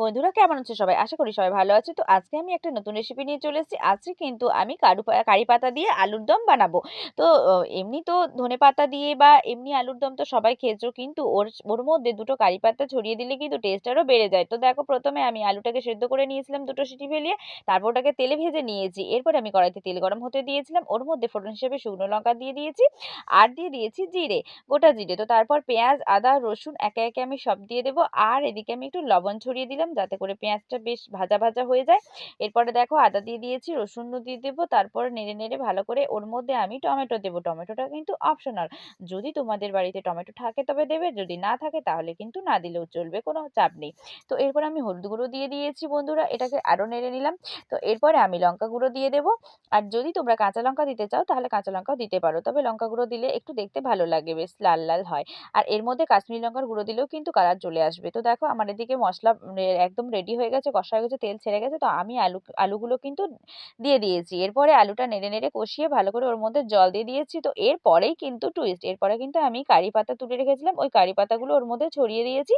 বন্ধুরা কেমন আছে সবাই? আশা করি সবাই ভালো আছে। তো আজকে আমি একটা নতুন রেসিপি নিয়ে চলে এসেছি। আজকে কিন্তু আমি কারু কারি পাতা দিয়ে আলুর দম বানাবো। তো এমনি তো ধনেপাতা দিয়ে বা এমনি আলুর দম তো সবাই খেয়েছো। কিন্তু ওর ওর মধ্যে দুটো কারি পাতা ছড়িয়ে দিলে কিন্তু টেস্ট আরও বেড়ে যায়। তো দেখো প্রথমে আমি আলুটাকে সেদ্ধ করে নিয়েছিলাম দুটো সিটি ফেলিয়ে। তারপর ওটাকে তেলে ভেজে নিয়েছি। এরপরে আমি কড়াইতে তেল গরম হতে দিয়েছিলাম। ওর মধ্যে ফোড়ন হিসেবে শুকনো লঙ্কা দিয়ে দিয়েছি। আর দিয়ে দিয়েছি জিরে, গোটা জিরে। তো তারপর পেঁয়াজ, আদা, রসুন একে, একে আমি সব দিয়ে দেবো। আর এদিকে আমি একটু লবণ ছড়িয়ে দিলাম যাতে করে পেঁয়াজটা বেশ ভাজা, ভাজা হয়ে যায়। এরপরে দেখো আদা দিয়ে দিয়েছি, রসুনও দিয়ে দেবো। তারপর নেড়ে, নেড়ে ভালো করে ওর মধ্যে আমি টমেটো দেবো। টমেটোটা কিন্তু অপশনাল। যদি তোমাদের বাড়িতে টমেটো থাকে তবে দেবে, যদি না থাকে তাহলে কিন্তু না দিলেও চলবে, কোনো চাপ নেই। তো এরপর আমি হলুদ গুঁড়ো দিয়ে দিয়েছি বন্ধুরা। এটাকে আরও নেড়ে নিলাম। তো এরপরে আমি লঙ্কা গুঁড়ো দিয়ে দেবো। আর যদি তোমরা কাঁচা লঙ্কা দিতে চাও তাহলে কাঁচা লঙ্কাও দিতে পারো। তবে লঙ্কা গুঁড়ো দিলে একটু দেখতে ভালো লাগে, বেশ লাল, লাল হয়। আর এর মধ্যে কাশ্মীরি লঙ্কার গুঁড়ো দিলেও কিন্তু কালার চলে আসবে। তো দেখো আমার এদিকে মসলা এ একদম রেডি হয়ে গেছে, কষা হয়ে গেছে, তেল ছেড়ে গেছে। তো আমি আলু আলুগুলো কিন্তু দিয়ে দিয়েছি। এরপরে আলুটা নেড়ে, নেড়ে কষিয়ে ভালো করে ওর মধ্যে জল দিয়ে দিয়েছি। তো এরপরেই কিন্তু টুইস্ট। এরপরে কিন্তু আমি কারি পাতা তুলে রেখেছিলাম, ওই কারি পাতাগুলো ওর মধ্যে ছড়িয়ে দিয়েছি।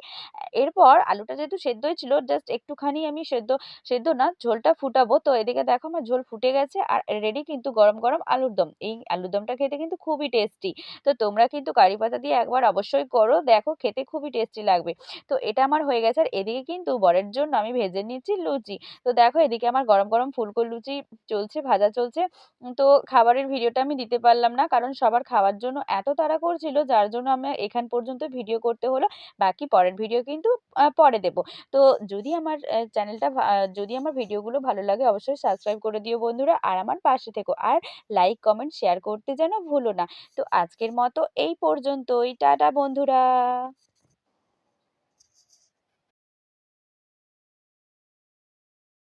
এরপর আলুটা যেহেতু সেদ্ধই ছিল, জাস্ট একটুখানি আমি সেদ্ধ, সেদ্ধ না ঝোলটা ফুটাবো। তো এদিকে দেখো আমার ঝোল ফুটে গেছে আর রেডি কিন্তু গরম, গরম আলুর দম। এই আলুর দমটা খেতে কিন্তু খুবই টেস্টি। তো তোমরা কিন্তু কারি পাতা দিয়ে একবার অবশ্যই করো। দেখো খেতে খুবই টেস্টি লাগবে। তো এটা আমার হয়ে গেছে আর এদিকে কিন্তু বরের জন্য আমি ভেজে নিচ্ছি লুচি। তো দেখো এদিকে আমার গরম, গরম ফুলকো লুচি চলছে, ভাজা চলছে। তো খাবারের ভিডিওটা আমি দিতে পারলাম না। কারণ সবার খাওয়ার জন্য এত তাড়া করছিল যার জন্য আমার এখান পর্যন্ত ভিডিও করতে হলো। বাকি পরের ভিডিও কিন্তু পরে দেব। তো যদি আমার চ্যানেলটা যদি আমার ভিডিওগুলো ভালো লাগে অবশ্যই সাবস্ক্রাইব করে দিও বন্ধুরা। আর আমার পাশে থেকো। আর লাইক, কমেন্ট, শেয়ার করতে যেন ভুলো না। তো আজকের মতো এই পর্যন্তই। টাটা বন্ধুরা।